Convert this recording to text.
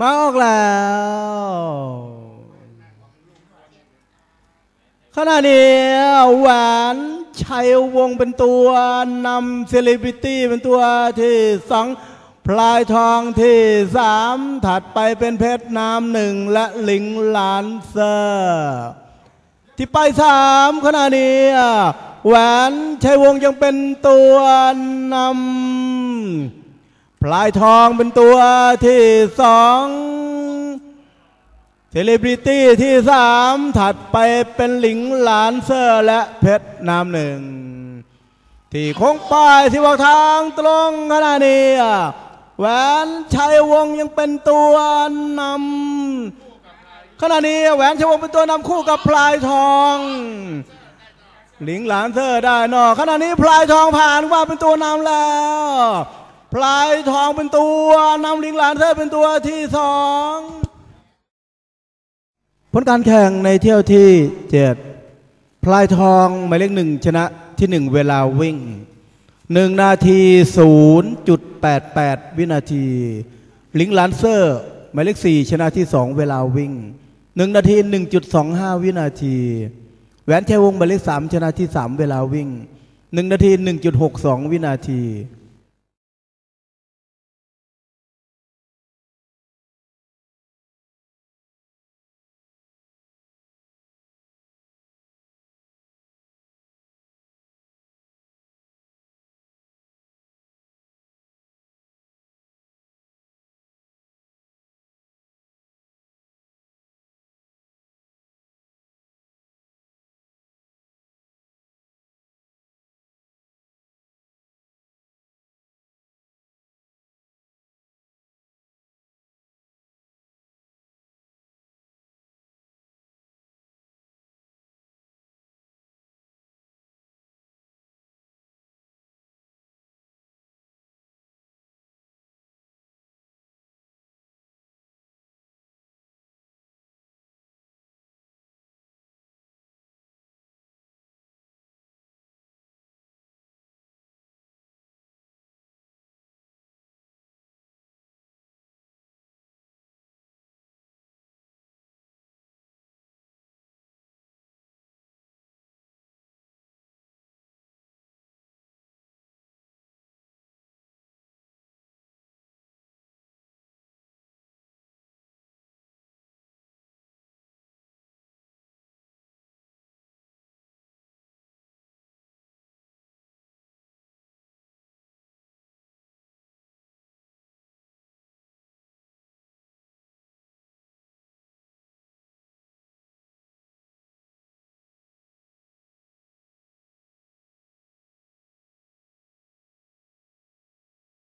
มาออกแล้ว ขณะนี้แหวนชัยวงเป็นตัวนำเซเลบริตี้เป็นตัวที่สองพลายทองที่สามถัดไปเป็นเพชรน้ำหนึ่งและหลิงหลานเซอร์ที่ไปสามขณะนี้แหวนชัยวงยังเป็นตัวนำ พลายทองเป็นตัวที่สองเซเลบริตี้ที่สามถัดไปเป็นหลิงหลานเซอร์และเพชรน้ำหนึ่ง ที่โค้งป้ายที่บอกทางตรงขณะนี้แหวนชัยวงยังเป็นตัวนำขณะนี้แหวนชัยวงเป็นตัวนำคู่กับพลายทองหลิงหลานเซอร์ได้นอกขณะนี้พลายทองผ่านว่าเป็นตัวนำแล้ว พลายทองเป็นตัวนำลิงหลานเซอร์เป็นตัวที่สองผลการแข่งในเที่ยวที่เจ็ดพลายทองหมายเลขหนึ่งชนะที่หนึ่งเวลาวิ่งหนึ่งนาทีศูนย์จุดแปดแปดวินาที ลิงลันเซอร์หมายเลขสี่ชนะที่สองเวลาวิ่งหนึ่งนาทีหนึ่งจุดสองห้าวินาที แหวนชัยวงหมายเลขสามชนะที่สามเวลาวิ่งหนึ่งนาทีหนึ่งจุดหกสองวินาที